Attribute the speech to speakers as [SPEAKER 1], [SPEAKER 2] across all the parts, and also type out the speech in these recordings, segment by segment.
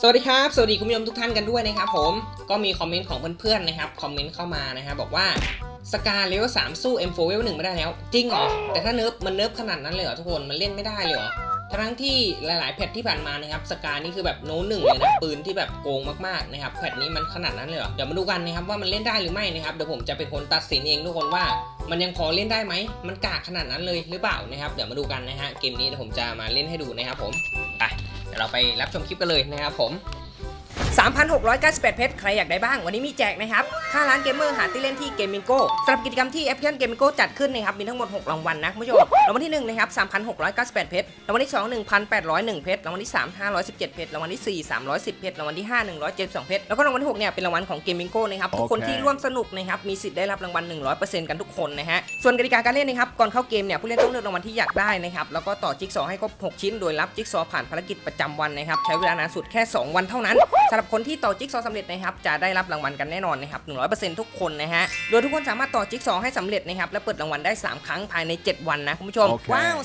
[SPEAKER 1] สวัสดีครับ สวัสดีคุณผู้ชมทุกท่านกันด้วยนะครับผมก็มีคอมเมนต์ของเพื่อนๆนะครับคอมเมนต์เข้ามานะครับบอกว่าสกาเลเวล3สู้ M4 เลเวล1ไม่ได้แล้ว จริงเหรอ แต่ถ้าเนิร์ฟมันเนิร์ฟขนาดนั้นเลยเหรอทุกคนมันเล่นไม่ได้เลยเหรอทั้งที่หลายๆแพทที่ผ่านมานะครับสกานี่คือแบบโน้ตหนึ่งเลยนะปืนที่แบบโกงมากๆนะครับแพทนี้มันขนาดนั้นเลยเหรอเดี๋ยวมาดูกันนะครับว่ามันเล่นได้หรือไม่นะครับเดี๋ยวผมจะเป็นคนตัดสินเองทุกคนว่ามันยังพอเล่นได้ไหม มันกากขนาดนั้นเลยหรือเปล่านะครับ เดี๋ยวมาดูกันนะฮะเกมนี้เดี๋ยวผมจะมาเล่นให้ดูนะครับผมไป ดี๋ยวเราไปรับชมคลิปกันเลยนะครับผม 3,698 เพชร ใครอยากได้บ้าง วันนี้มีแจกนะครับ5ล้านเกมเมอร์หาที่เล่นที่เกมมิงโก้สำหรับกิจกรรมที่แอปพลิเคชันเกมมิงโก้จัดขึ้นนะครับมีทั้งหมด 6 รางวัลนะคุณผู้ชมรางวัลที่1นะครับ3,698 เพชร รางวัลที่ 2 1,801 เพชร รางวัลที่ 3 517 เพชร รางวัลที่ 4 310 เพชร รางวัลที่ 5 172 เพชร แล้วก็รางวัลที่6เนี่ยเป็นรางวัลของเกมมิงโก้นะครับทุกคนที่ร่วมสนุกนะครับมีสิทธิ์ได้รับรางวัล 100%กันทุกคนนะฮะส่วนกติกาการเล่นนะครับก่อนเข้าเกมเนี่ยผู้เล่นต้องเลือกรางวัลที่อยากได้นะครับแล้วก็ต่อจิ๊กซอว์ให้ครบ 6 ชิ้น โดยรับจิ๊กซอว์ผ่านภารกิจประจำวันนะครับใช้เวลานานสุดแค่ 2 วันเท่านั้นสำหรับคนที่ต่อจิ๊กซอว์สำเร็จนะครับจะได้รับรางวัลกันแน่นอนนะครับ100%ทุกคนนะฮะโดยทุกคนสามารถต่อจิ๊กซอว์ให้สำเร็จนะครับและเปิดรางวัลได้ 3 ครั้งภายใน 7 วันนะคุณผู้ชม
[SPEAKER 2] โอเค
[SPEAKER 1] ว้าว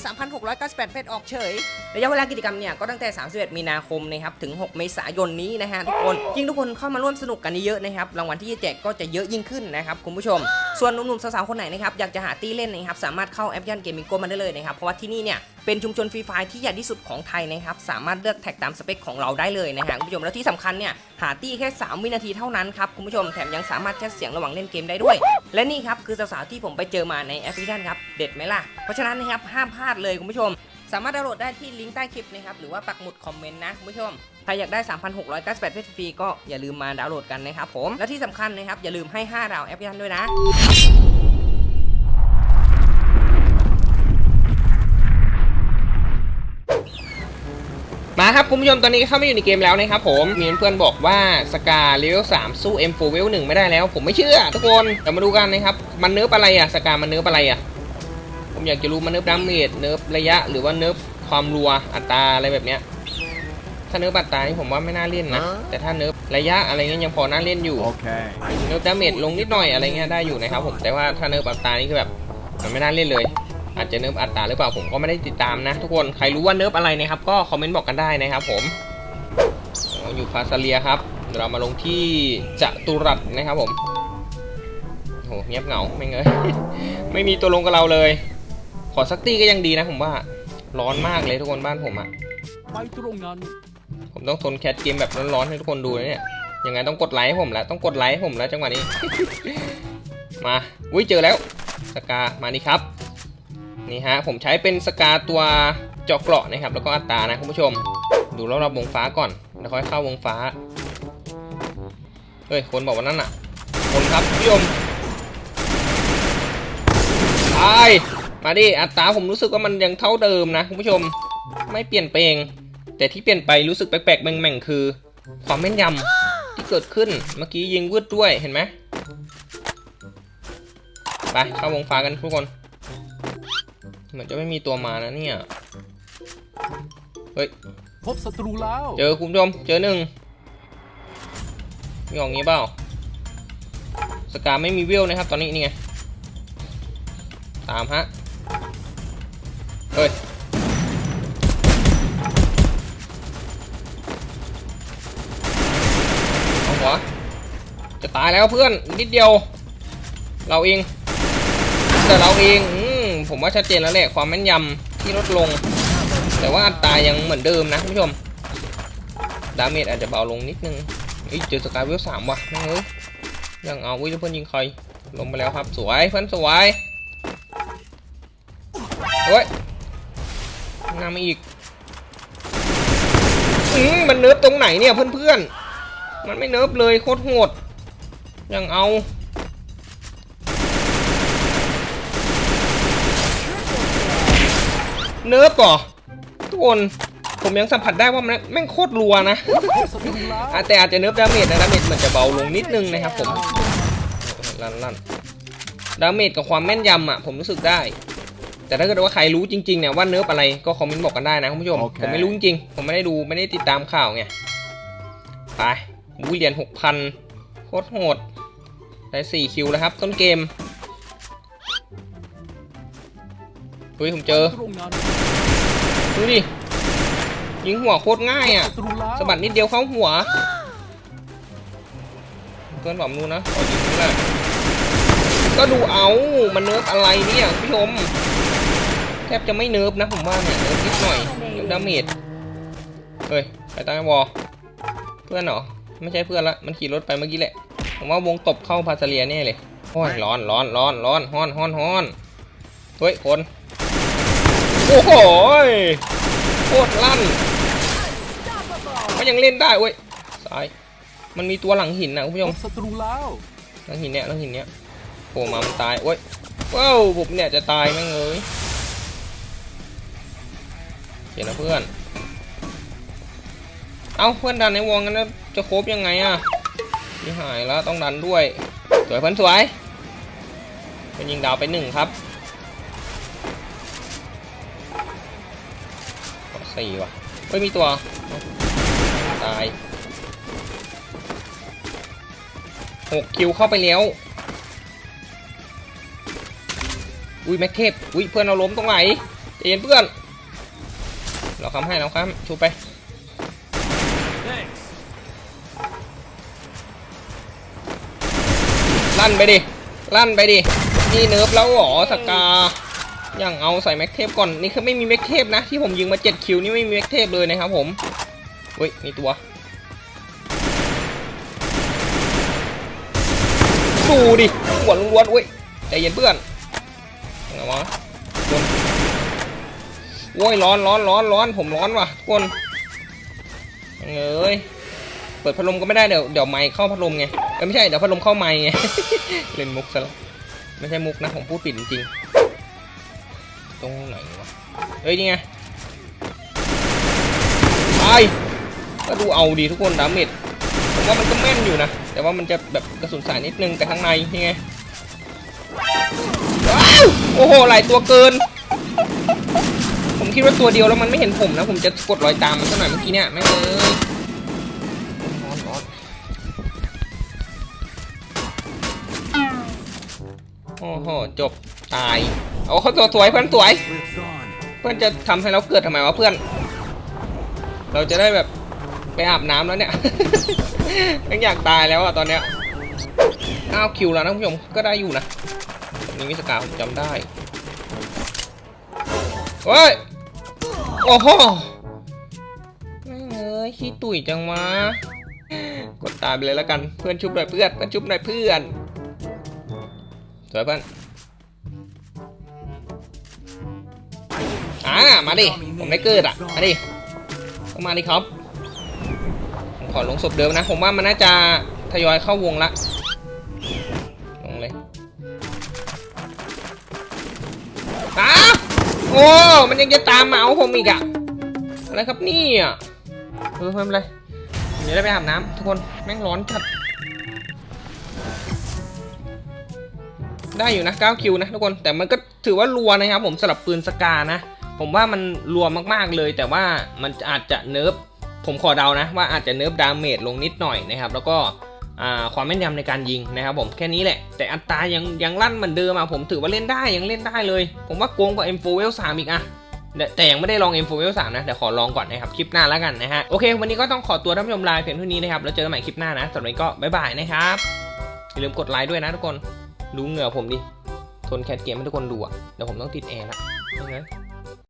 [SPEAKER 1] 3,698 เพชรออกเฉย ระยะเวลากิจกรรมเนี่ยก็ตั้งแต่ 31 มีนาคมนะครับถึง 6 เมษายนนี้นะฮะทุกคนยิ่งทุกคนเข้ามาร่วมสนุกกันเยอะๆนะครับรางวัลที่จะแจกก็จะเยอะยิ่งขึ้นนะครับคุณผู้ชม ส่วนหนุ่มๆสาวๆคนไหนนะครับอยากจะหาตี้เล่นนะครับสามารถเข้าแอปยันเกมมิงโกมาได้เลยนะครับเพราะว่าที่นี่เนี่ยเป็นชุมชนฟรีไฟร์ที่ใหญ่ที่สุดของไทยนะครับสามารถเลือกแท็กตามสเปคของเราได้เลยนะฮะคุณผู้ชมแล้วที่สำคัญเนี่ยหาตี้แค่ 3 วินาทีเท่านั้นครับคุณผู้ชมแถมยังสามารถแชทเสียงระหว่างเล่นเกมได้ด้วย และนี่ครับคือสาวๆที่ผมไปเจอมาในแอปพลิเคชันครับเด็ดไหมล่ะเพราะฉะนั้นนะครับห้ามพลาดเลยคุณผู้ชม สามารถดาวน์โหลดได้ที่ลิงก์ใต้คลิปนะครับหรือว่าปักหมุดคอมเมนต์นะคุณผู้ชมใครอยากได้ 3,698เพชรฟรีก็อย่าลืมมาดาวน์โหลดกันนะครับผมและที่สำคัญนะครับอย่าลืมให้ 5 ดาวแอปพลิเคชันด้วยนะ มาครับคุณผู้ชมตอนนี้เข้ามาอยู่ในเกมแล้วนะครับผมมีเพื่อนๆบอกว่าสกาเลเวล3สู้ M4 เลเวล1ไม่ได้แล้ว ผมไม่เชื่อทุกคนเดี๋ยวมาดูกันนะครับมันเนิร์ฟอะไรอะสกามันเนิร์ฟอะไรอะผมอยากจะรู้มันเนิร์ฟดาเมจเนิร์ฟระยะ หรือว่าเนิร์ฟความรัวอัตราอะไรแบบเนี้ยถ้าเนิร์ฟอัตรานี่ผมว่าไม่น่าเล่นนะ แต่ถ้าเนิร์ฟระยะอะไรเงี้ยยังพอน่าเล่นอยู่
[SPEAKER 2] Okay.
[SPEAKER 1] เนิร์ฟดาเมจลงนิดหน่อยอะไรเงี้ยได้อยู่นะครับผมแต่ว่าถ้าเนิร์ฟอัตรานี่คือแบบมันไม่น่าเล่นเลย อาจจะเนิร์ฟอัตราหรือเปล่าผมก็ไม่ได้ติดตามนะ ทุกคนใครรู้ว่าเนิร์ฟอะไรนะครับก็คอมเมนต์บอกกันได้นะครับผมอ๋ออยู่พาซาเลียครับเดี๋ยวเรามาลงที่จตุรัสนะครับผมโหเงียบเหงาไม่เงยไม่มีตัวลงกับเราเลย ขอสักตี้ก็ยังดีนะผมว่าร้อนมากเลยทุกคนบ้านผมอะ
[SPEAKER 2] ไปตรงนั้น
[SPEAKER 1] ผมต้องทนแคทเกมแบบร้อนๆให้ทุกคนดูนะเนี่ยยังไงต้องกดไลค์ให้ผมแล้วต้องกดไลค์ให้ผมแล้วจังหวะนี้ มาอุ้ยเจอแล้วสกามานี่ครับ นี่ฮะผมใช้เป็นสกาตัวเจาะเกราะนะครับ แล้วก็อัตรานะคุณผู้ชม ดูรอบๆวงฟ้าก่อน แล้วค่อยเข้าวงฟ้าเฮ้ยคนบอกว่านั่นน่ะคนครับคุณผู้ชมตายมาดิอัตราผมรู้สึกว่ามันยังเท่าเดิมนะคุณผู้ชมไม่เปลี่ยนแปลง แต่ที่เปลี่ยนไปรู้สึกแปลกๆแหม่งๆคือ ความแม่นยำที่เกิดขึ้นเมื่อกี้ยิงวืดด้วยเห็นไหมไปเข้าวงฟ้ากันทุกคน เหมือนจะไม่มีตัวมานะเนี่ย เฮ้ย
[SPEAKER 2] พบศัตรูแล้ว
[SPEAKER 1] เจอคุณผู้ชมเจอหนึ่งมีของงี้เปล่า สกาไม่มีเวลนะครับ ตอนนี้นี่ไงตามฮะ เฮ้ยเอาหัว จะตายแล้วเพื่อนอีกนิดเดียว เราเอง แต่เราเองอืม ผมว่าชัดเจนแล้วแหละความแม่นยำที่ลดลง แต่ว่าอัตรายังเหมือนเดิมนะคุณผู้ชม ดาเมจอาจจะเบาลงนิดนึงอ้ยเจอสกายเวลสามว่ะแม่งเอ้ยยังเอาวิเพื่อนยิงใครลงไปแล้วครับสวยเพื่อนสวยเฮ้ยงามมาอีกอืมมันเนิร์ฟตรงไหนเนี่ยเพื่อนๆมันไม่เนิร์ฟเลยโคตรโหดยังเอา เนิร์ฟเหรอทุกคนผมยังสัมผัสได้ว่ามันแม่งโคตรรัวนะ
[SPEAKER 2] พบศัตรูแล้ว
[SPEAKER 1] อะแต่อาจจะเนิร์ฟดาเมจนะดาเมจมันจะเบาลงนิดนึงนะครับผมลั่นลั่นดาเมจกับความแม่นยำอะผมรู้สึกได้ แต่ถ้าเกิดว่าใครรู้จริงๆเนี่ยว่าเนิร์ฟอะไรก็คอมเมนต์บอกกันได้นะคุณผู้ชม ผมไม่รู้จริงๆผมไม่ได้ดูไม่ได้ติดตามข่าวไงไปวิเหรียญหกพันโคตรโหดได้สี่คิวแล้วครับ ต้นเกม ฮ้ยผมเจอ
[SPEAKER 2] ตรงนั้น
[SPEAKER 1] ดูดิ ยิงหัวโคตรง่ายอะ
[SPEAKER 2] ตรูแล้ว
[SPEAKER 1] สะบัดนิดเดียวเข้าหัว เพื่อนบอกนูนะขอยิงนี่แหละก็ดูเอา มันเนิร์ฟอะไรเนี่ยคุณผู้ชม แทบจะไม่เนิร์ฟนะผมว่าเนี่ยเนิร์ฟนิดหน่อยเดี๋ยวดาเมจ เฮ้ย ไปตายวอลเพื่อนเหรอ ไม่ใช่เพื่อนละ มันขี่รถไปเมื่อกี้แหละ ผมว่าวงตบเข้าพาซาเลียแน่เลยโอ้ยร้อนร้อนร้อนร้อนฮ้อนฮ้อนฮ้อนเฮ้ยคน โอ้โหยโคตรลั่นก็ยังเล่นได้เว้ยซ้ายมันมีตัวหลังหินนะคุณผู้ช
[SPEAKER 2] พ
[SPEAKER 1] ม
[SPEAKER 2] บศัตรูแล้ว
[SPEAKER 1] หลังหินเนี้ยหลังหินเนี้ยโผล่มามันตายโอ้ยว้าวผมเนี่ยจะตายแม่งเลยเขียนนะเพื่อน เอ้าเพื่อนดันในวงกันแล้วจะครบยังไงอะที่หายแล้วต้องดันด้วย สวยเพื่อนสวยเป็นยิงดาวไปหนึ่งครับ สี่ว่ะเฮ้ยมีตัว ตายหกคิวเข้าไปแล้ว อุ้ยแม็กเทปอุ้ยเพื่อนเราล้มตรงไหนเย็นเพื่อน เราค้ำให้เราค้ำชูไปลั่นไปดิ ลั่นไปดิ นี่เนิร์ฟแล้วเหรอสกา ยังเอาใส่แม็กเทปก่อนนี่คือไม่มีแม็กเทปนะที่ผมยิงมา7คิวนี่ไม่มีแม็กเทปเลยนะครับผมเฮ้ยมีตัวดูดิหัวล้วนๆเว้ยใจเย็นเพื่อนยังไงวะโดนโว้ยร้อนร้อนร้อนร้อนผมร้อนว่ะทุกคนยังเอ้ยเปิดพัดลมก็ไม่ได้เดี๋ยวเดี๋ยวไมค์เข้าพัดลมไงเอ้ยไม่ใช่เดี๋ยวพัดลมเข้าไมค์ไงเล่นมุกซะแล้วไม่ใช่มุกนะผมพูดผิดจริง ตรงไหนวะเอ้ย นี่ไง ไป ก็ดูเอาดีทุกคนดาเมจผมว่ามันก็แม่นอยู่นะ แต่ว่ามันจะแบบกระสุนสายนิดนึงแต่ข้างในนี่ไง ว้าว โอ้โห หลายตัวเกิน ผมคิดว่าตัวเดียวแล้วมันไม่เห็นผมนะ ผมจะกดรอยตามมันสักหน่อยเมื่อกี้เนี่ยแม่เอ้ยร้อนร้อนโอ้โห จบ ตาย เอาเขาตัวสวยเพื่อนสวย เพื่อนจะทำให้เราเกิดทำไมวะเพื่อน เราจะได้แบบไปอาบน้ำแล้วเนี่ยยังอยากตายแล้วอะตอนเนี้ย9คิวแล้วนะคุณผู้ชมก็ได้อยู่นะผมนี้มิสกาผมจำได้เฮ้ยโอ้โหไม่งเอ้ยขี้ตุ๋ยจังวะกดตามไปเลยแล้วกันเพื่อนชุบหน่อยเพื่อนเพื่อนชุบหน่อยเพื่อนสวยเพื่อน อ่ามาดิผมได้เกิดอะมาดิต้องมาดิครับผมขอลงศพเดิมนะ ผมว่ามันน่าจะทยอยเข้าวงละลงเลยอ้าโอ้มันยังจะตามมาเอาผมอีกอะอะไรครับนี่อะเออไม่เป็นไรเดี๋ยวได้ไปอาบน้ำทุกคนแม่งร้อนจัดได้อยู่นะ9คิวนะทุกคนแต่มันก็ถือว่ารัวนะครับผมสำหรับปืนสกานะ ผมว่ามันรัวมากๆเลย แต่ว่ามันอาจจะเนิร์ฟผมขอเดานะว่าอาจจะเนิร์ฟดาเมจลงนิดหน่อยนะครับแล้วก็ความแม่นยำในการยิงนะครับผมแค่นี้แหละ แต่อัตรายังยังลั่นเหมือนเดิมอะผมถือว่าเล่นได้ยังเล่นได้เลย ผมว่าโกงกว่า M4 Level 3อีกอะแต่ยังไม่ได้ลอง M4 Level 3นะเดี๋ยวขอลองก่อนนะครับคลิปหน้าแล้วกันนะฮะโอเค วันนี้ก็ต้องขอตัวท่านผู้ชมลาเพียงเท่านี้นะครับแล้วเจอกันใหม่คลิปหน้านะสำหรับวันนี้ก็บ๊ายบายนะครับอย่าลืมกดไลค์ด้วยนะทุกคนดูเหงื่อผมดิทนแคทเกมให้ทุกคนดูอะเดี๋ยวผมต้องติดแอร์ละยังไง